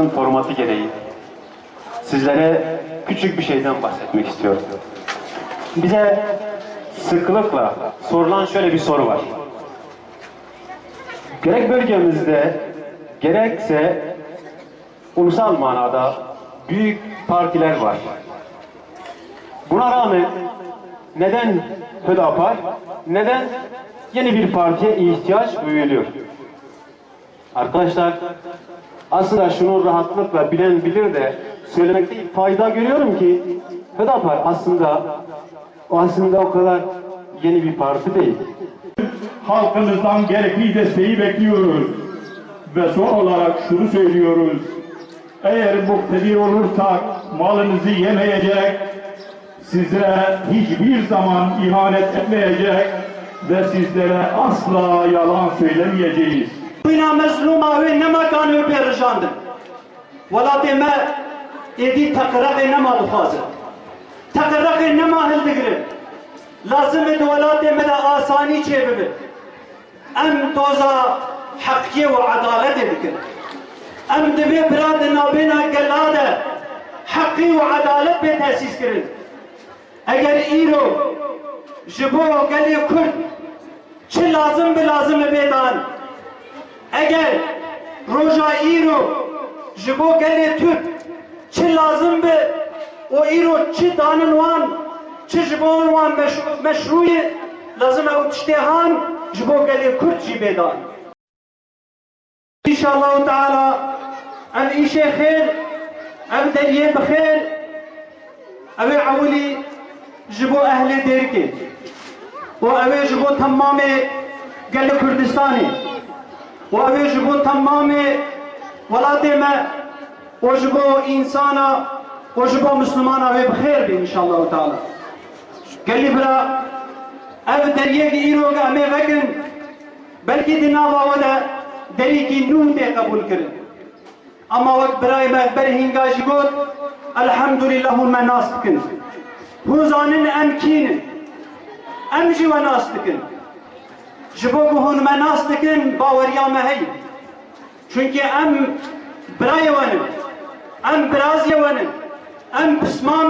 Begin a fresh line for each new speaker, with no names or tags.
olması gereği sizlere küçük bir şeyden bahsetmek istiyorum. Bize sıklıkla sorulan şöyle bir soru var. Gerek bölgemizde gerekse ulusal manada büyük partiler var. Buna rağmen neden Hüdapar, neden yeni bir partiye ihtiyaç duyuluyor? Arkadaşlar aslında şunu rahatlıkla bilen bilir de söylemekte fayda görüyorum ki Hüdapar aslında o aslında o kadar yeni bir parti değil.
halkımızdan gerekli desteği bekliyoruz. Ve son olarak şunu söylüyoruz. Eğer muktedir olursak malınızı yemeyecek, sizlere hiçbir zaman ihanet etmeyecek ve sizlere asla yalan söylemeyeceğiz.
Bina mezluma ve nema kanı perişandı. Velatê me êdî teqiraqê nema dixwazin. Teqiraqê nema hildigirin. Lazim e di welatê me de asanî çê bibe. Em doza heqiyê û edaletê dikin. Em divê bira di navbêna gela de heqî û edalet bê tesîs kirin. Eger îro ji bo Kurd çi lazim bi lazim e bêdan اگر روزایی رو جبو گلی تو چه لازم به او ای چی چه دانن وان چه جبون وان مشروی لازم او تشتهان جبو گلی کرد جی بدان. انشاءالله تعالی ام ایش خیر ام دریه بخیر ام عولی جبو اهل درکی و اوی جبو تمام گل کردستانی. و اوه جبو تمام ولات ما و جبو انسانا و جبو مسلمانا و بخير بي إن شاء الله تعالى. قال لي بلا أف دريك ايروك امي بكن بلكي دناوا ولا دريكي نون دي قبول كرن. أما وقت براي ما برهنگا جبوت الحمد لله المناس بكن هو زانن امكين امجي وناس بكن nas dikin baweriya me heye çunki em birayê wenin em biraziyê wenin em pismamê wenin